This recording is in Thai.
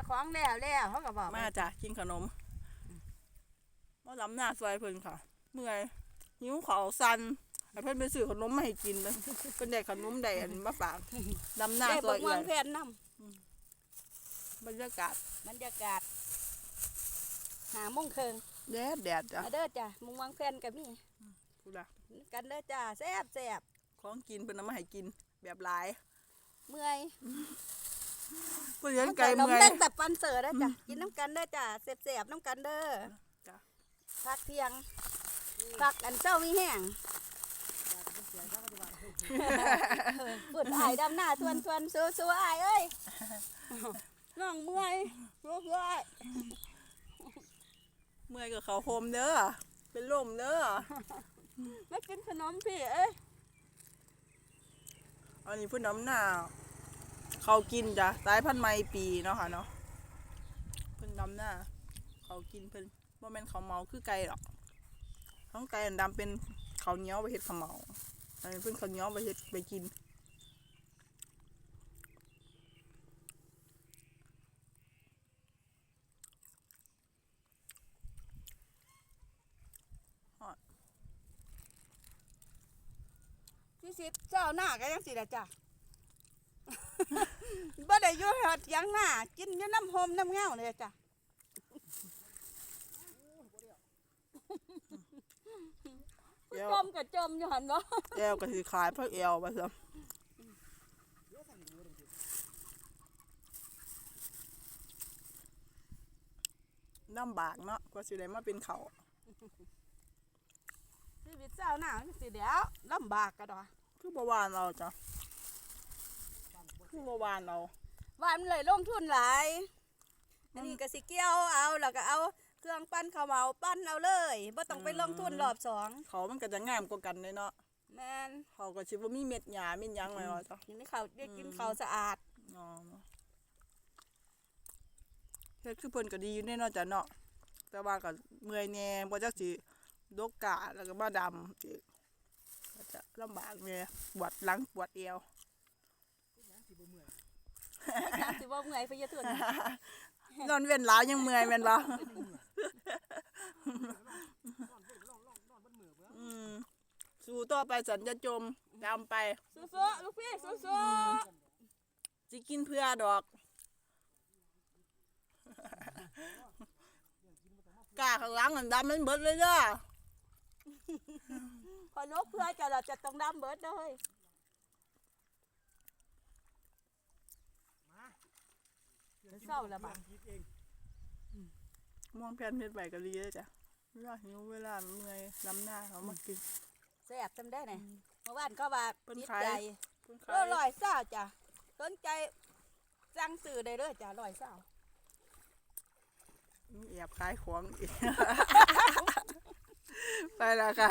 จะคล้องแล้วแล้วเขาก็บอกมาจ้ะกินขนมมาล้ำหน้าซอยเพิ่นค่ะ เมื่อยหิวเขาวสันให้เพิ่นไปซื้อขนมมาให้กินเลยเพิ่นได้ขนมได้อันมาฝากล้ำหน้าได้ซบอยกเอื่วาองยแผนนบรรยากาศำบรรยากาศหาโมงเคิงแดดแดดจ้ะมาเด้อจ้ะมุงวางแผนกับนี่พูดละกันเด้อจ้าแซ่บแซ่บของกินเพิ่นเอามาให้กินแบบหลาย เมื่อย เพิ่นเห็นไก่น้ำเมื่อยเล่นแต่ปันเสือเด้อจ้ะกินน้ำกันเด้อจ้าแซ่บแซ่บน้ำกันเด้อจ้ะพักเที่ยงพักอันเจ้ามีแห้งปุ่นอายดำหน้าทวนทวนซัวซัวอายเอ้ยน้องเมื่อยซัวซัวอายเมื่อยกับเขาโฮมเด้อเป็นลมเด้อไม่กินขนมพี่เอ้ยอันนี้เพิ่นน้ำหน้า เขากินจ้ะสายพันธุ์ไม้ปีเนาะค่ะเนาะเพิ่นดำหน้าเขากินเพิ่นบ่แม่นเขาเมาคือไก่หรอกท้องไก่อันดำเป็นข้าเนี้ยวไปเฮ็ดข้าเมาอันนี้เพิ่นข้าเนี้ยวไปเฮ็ดไปกินพี่สิบเจ้าหน้าก็ยังสิละจ้ะ บ่ได้อยู่หอดหยังหน้ากินอยู่น้ำหอมน้ำเงาเลยจ้ะแก้วจมกับจมอยู่หันบ่แก้วก็สิขายเพราะแอวว่าซั่นลำบากเนาะกว่าสิได้มาเป็นเขาวชีวิตเจ้าหน้าจังสิเดี๋ยวลำบากกะดอคือบ่วานเราจ้ะ คือบ่วานเราว่ามันเลยลงทุนหลาย อันนี้ก็สิเกี่ยวเอาแล้วก็เอาเครื่องปั้นข้าวเหมาปั้นเอาเลยบ่ต้องไปลงทุนรอบสองเขามันก็จะงามกว่ากันเลยเนาะแม่นเขาก็สิบ่มีเม็ดหญ้าเม็ดหยังไว้ว่าจ้ะกินข้าวได้กินข้าวสะอาดอ๋อเฮ็ดคือเพิ่นก็ดีอยู่แน่เนาะจ้ะเนาะแต่ว่าก็เมื่อยแหน่บ่จักสิดกกาแล้วก็มาดำอีกก็จะลำบากแหน่ปวดหลังปวดเอว น้ำสิบ่เมื่อยไปเยอะทุนนอนเว้นหลายยังเมื่อยแม่นบ่อืมสู้ต่อไปสันจะจมดำไป สู้ๆลูกพี่สู้สิกินเพื่อดอกกาข้างหลังอันดำมันเบิดเลยเด้อ ๆพอนกเพื่อจะเราจะต้องดำเบิดเลย เศร้าแล้วบ่ะมองแผนเพชรใบกะลีเลยจ้ะเวลาหิวเวลาเมื่อยลำหน้าเขามากินแซ่บจำได้ไหนเมื่อวานก็ว่านติดขายใจเพิ่อยลอยเศร้าจ้ะสนใจสั่งซื้อได้เลยจ้ะลอยเศร้ามีแอบขายของอีก ไปแล้วค่ะ